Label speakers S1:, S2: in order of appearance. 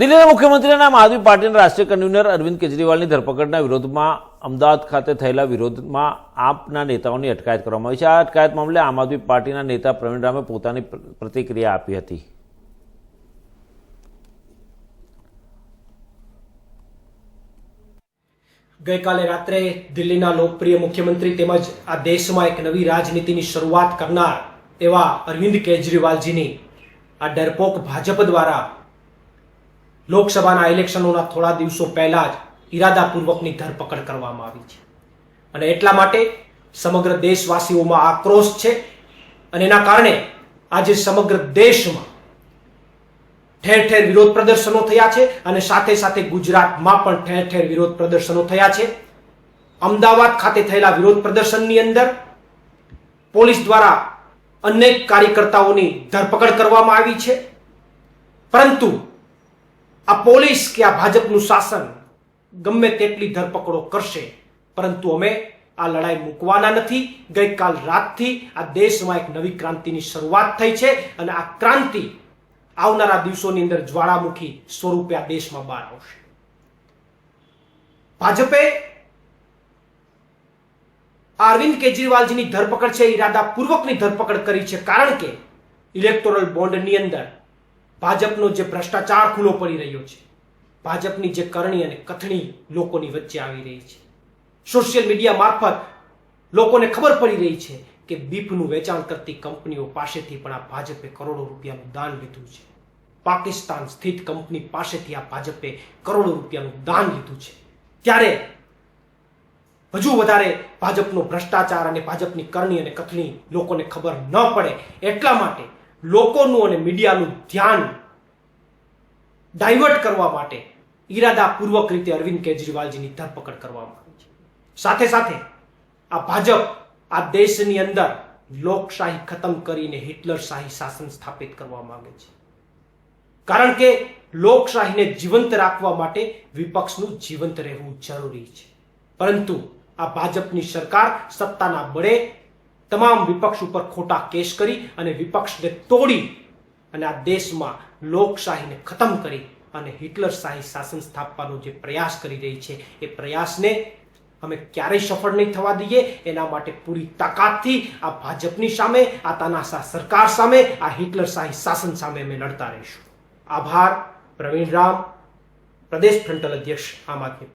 S1: દિલ્હીના મુખ્યમંત્રીના આમ આદમી પાર્ટીના રાષ્ટ્રીય કન્વીનર અરવિંદ કેજરીવાલની ધરપકડના વિરોધમાં અમદાવાદ ખાતે થયેલા વિરોધમાં આપના નેતાઓની અટકાયત કરવામાં આવી છે. આ અટકાયત મામલે આમ આદમી પાર્ટીના નેતા પ્રવીણ રામે પોતાની પ્રતિક્રિયા આપી હતી.
S2: ગઈકાલે રાત્રે દિલ્હીના લોકપ્રિય મુખ્યમંત્રી તેમજ આ દેશમાં એક નવી રાજનીતિની શરૂઆત કરનાર એવા અરવિંદ કેજરીવાલજીની આ ડરપોક ભાજપ દ્વારા લોકસભાના ઇલેક્શનોના થોડા દિવસો પહેલા જ ઈરાદાપૂર્વકની ધરપકડ કરવામાં આવી છે. અને એટલા માટે સમગ્ર દેશવાસીઓમાં આક્રોશ છે અને એના કારણે આજે સમગ્ર દેશમાં ઠેર ઠેર વિરોધ પ્રદર્શનો થયા છે અને સાથે સાથે ગુજરાતમાં પણ ઠેર ઠેર વિરોધ પ્રદર્શનો થયા છે. અમદાવાદ ખાતે થયેલા વિરોધ પ્રદર્શનની અંદર પોલીસ દ્વારા અનેક કાર્યકર્તાઓની ધરપકડ કરવામાં આવી છે. પરંતુ આ પોલીસ કે આ ભાજપનું શાસન ગમે તેટલી ધરપકડો કરશે, પરંતુ અમે આ લડાઈ મૂકવાના નથી. ગઈકાલ રાતથી આ દેશમાં એક નવી ક્રાંતિની શરૂઆત થઈ છે અને આ ક્રાંતિ આવનારા દિવસોની અંદર જ્વાળામુખી સ્વરૂપે આ દેશમાં બહાર આવશે. ભાજપે અરવિંદ કેજરીવાલજીની ધરપકડ છે, ઈરાદાપૂર્વકની ધરપકડ કરી છે, કારણ કે ઇલેક્ટોરલ બોન્ડની અંદર ભાજપનો જે ભ્રષ્ટાચાર ખુલ્લો પડી રહ્યો છે, ભાજપની જે કરણી અને કથણી લોકોની વચ્ચે આવી રહી છે. સોશિયલ મીડિયા મારફત લોકોને ખબર પડી રહી છે કે બીફનું વેચાણ કરતી કંપનીઓ પાસેથી પણ આ ભાજપે કરોડો રૂપિયાનું દાન લીધું છે. પાકિસ્તાન સ્થિત કંપની પાસેથી આ ભાજપે કરોડો રૂપિયાનું દાન લીધું છે. ત્યારે હજુ વધારે ભાજપનો ભ્રષ્ટાચાર અને ભાજપની કરણી અને કથણી લોકોને ખબર ન પડે એટલા માટે લોકોનું અને મીડિયાનું ધ્યાન ડાયવર્ટ કરવા માટે ઈરાદાપૂર્વક રીતે અરવિંદ કેજરીવાલજીની ધરપકડ કરવામાં આવી છે. સાથે સાથે આ ભાજપ આ દેશની અંદર લોકશાહી ખતમ કરીને હિટલરશાહી શાસન સ્થાપિત કરવા માંગે છે. કારણ કે લોકશાહીને જીવંત રાખવા માટે વિપક્ષનું જીવંત રહેવું જરૂરી છે. પરંતુ આ ભાજપની સરકાર સત્તાના બળે તમામ વિપક્ષ ઉપર ખોટા કેસ કરી અને વિપક્ષને તોડી અને આ દેશમાં લોકશાહીને ખતમ કરી અને હિટલર શાહી શાસન સ્થાપવાનો જે પ્રયાસ કરી રહી છે, એ પ્રયાસને અમે ક્યારેય સફળ નહીં થવા દઈએ. એના માટે પૂરી તાકાતથી આ ભાજપની સામે, આ તાનાશાહ સરકાર સામે, આ હિટલર શાહી શાસન સામે અમે લડતા રહીશું. આભાર. પ્રવીણ રામ. પ્રદેશ ફ્રન્ટલ અધ્યક્ષ આમ આદમી